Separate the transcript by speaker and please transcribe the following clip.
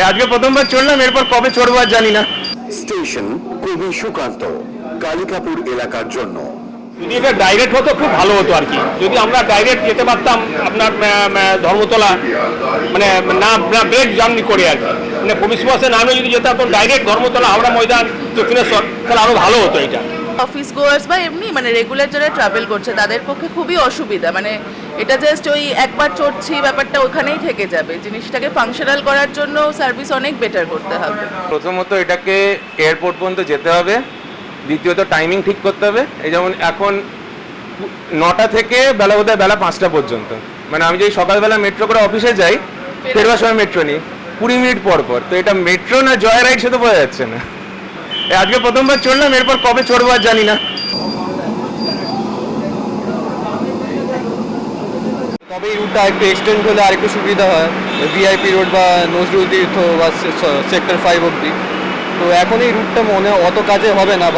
Speaker 1: আজকে প্রথমবার চড়লাম এরপর কবে চড়বো আর জানি না।
Speaker 2: স্টেশন কবি সুকান্ত কালিকাপুর এলাকার জন্য।
Speaker 3: যদি এটা ডাইরেক্ট হতো খুব ভালো হতো আর কি। যদি আমরা ডাইরেক্ট যেতে পারতাম আপনার ধর্মতলা মানে না না ব্রেক জার্নি করে আর কি। মানে পুলিশ বাসে নামে যদি যেতে তো ডাইরেক্ট ধর্মতলা হাওড়া ময়দান দক্ষিণেশ্বর তাহলে আরও ভালো হতো এটা।
Speaker 4: অফিস গোয়ার্স বা এমনি মানে রেগুলার যারা ট্রাভেল করছে তাদের পক্ষে খুবই অসুবিধা। মানে এটা জাস্ট ওই একবার চড়ছি ব্যাপারটা ওখানেই থেকে যাবে। জিনিসটাকে ফাংশনাল করার জন্য সার্ভিস অনেক বেটার করতে হবে।
Speaker 1: প্রথমত এটাকে এয়ারপোর্ট পর্যন্ত যেতে হবে। দ্বিতীয়ত টাইমিং ঠিক করতে হবে। এই যেমন এখন নটা থেকে বেলা বোধহয় বেলা পাঁচটা পর্যন্ত। মানে আমি যদি সকালবেলা মেট্রো করে অফিসে যাই ফেরবার সময় মেট্রো নিই। কুড়ি মিনিট পর পর। তো এটা মেট্রো না জয় রাইড সে তো বোঝা যাচ্ছে না। আজকে প্রথমবার চড়লাম, এরপর কবে চড়বো আর জানি না।
Speaker 5: তবে এই রুটটা একটু এক্সটেন্ড হলে আরেকটু সুবিধা হয়। ভিআইপি রোড বা নজরুল তীর্থ বা সেক্টর ফাইভ অব্দি তো এখন এই রুটটা মনে অত কাজে হবে না